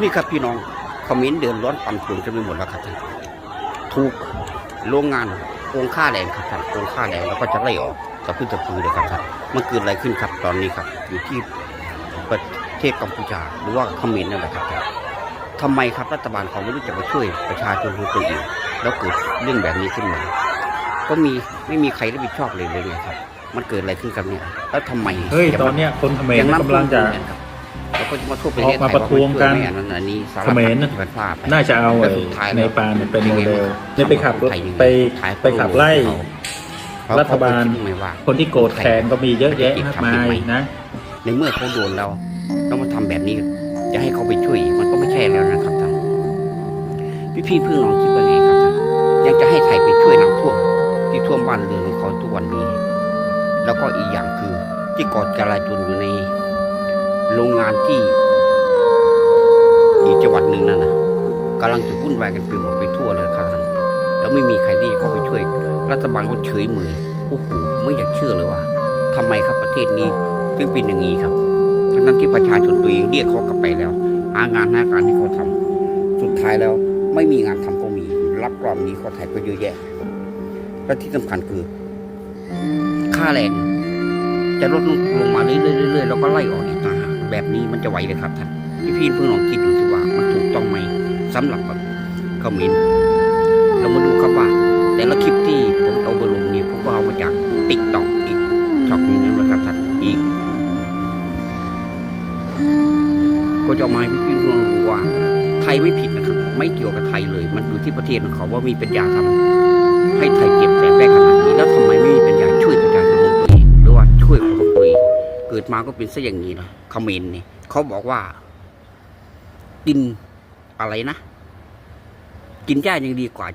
นี่ครับพี่น้องคอมเขมนต์เดือนร้อนปั่นป่วนกันไปหมดแล้วครับท่านถูกโรงงานโกงค่าแรงครับท่านโกงค่าแรงแล้วก็จะไล่ออกตะพื้นตะพือเลยครับท่านมันเกิดอะไรขึ้นครับตอนนี้ครับอยู่ที่ประเทศกัมพูชาหรือว่าเขมรนั่นแหละครับท่านทำไมครับรัฐบาลเขาไม่รู้จะมาช่วยประชาชนของตัวเองแล้วเกิดเรื่องแบบนี้ขึ้นมาก็มีไม่มีใครรับผิดชอบเลยเลยเนี่ยครับ มันเกิดอะไรขึ้นกันเนี่ยแล้วทำไมเฮ้ยจะตมาอนเนี้ยคนเขมรยังกำลังจะครับแล้ว ก็จะมาทั่วประเทศออกมาไทยประท้วงกันว่าไม่ช่วยไม่อันนั้นอันนี้สารเขมรพัดที่มันพลาดไปน่าจะเอาแล้ไอ้วสุดท้ายแล้วในปานเป็นโมเดลเป็นไงเนี่ยไปขับรถทำกับคนไปไทยยังไงไปขับไล่เขารัฐบาลเขคิดไหมว่าคนที่โกรธแค้นก็มีเยอะแยะมากมายนะ ในเมื่อเขาโดนเราแล้วมาทำแบบนี้ จะให้เขาไปช่วยมันก็ไม่ใช่แล้วนะครับท่านพี่พี่ๆเพื่อนน้องคิดว่าไงครับท่านยังจะให้ไทยไปช่วยน้ำท่วมที่ท่วมบ้านเรือนของเขาทุกวันนี้ แล้วก็อีกอย่างคือที่กอดจราจนอยู่ใน โรงงานที่อีกจังหวัดหนึ่งนั่นนะกำลังจะวุ่นวายกันไปหมดไปทั่วเลยครับท่านแล้วไม่มีใครที่เข้าไปช่วย รัฐบาลก็เฉยมือโอ้โหไม่อยากเชื่อเลยว่าทำไมครับประเทศนี้ถึงเป็นอย่างนี้ครับทั้งนั้นที่ประชาชนตัวเองเรียกเขากลับไปแล้วหางานหาการให้เขาทำสุดท้ายแล้วไม่มีงานทำก็มี รับรอบนี้เขาไทยก็เยอะแยะ และที่สำคัญคือ ค่าแรงจะลดลงมาเรื่อยๆเรื่อยๆแล้วก็ไล่ออกอีกต่าง แบบนี้มันจะไหวเลยครับท่านพี่พี่เพื่อนลองคิดดูสิว่ามันถูกต้องไหมสำหรับแบบเขมินเรามาดูครับว่า แต่ละคลิปที่ผมเอาไปลงนี่ผมก็เอามาจากติ๊กต็อกอีกช็อกนึงนะครับท่านอีกก็จะมาให้พี่เพื่อนรัว่า ไทยไม่ผิดนะครับ ไม่เกี่ยวกับไทยเลย มันอยู่ที่ประเทศของเขาว่ามีปัญญาทำให้ไทยเก็บแสบได้ขนาดาก็เป็นซะอย่างนี้นะคอมเขมนต์นี่เขาบอกว่า กินอะไรนะ กินหญ้ายังดีกว่า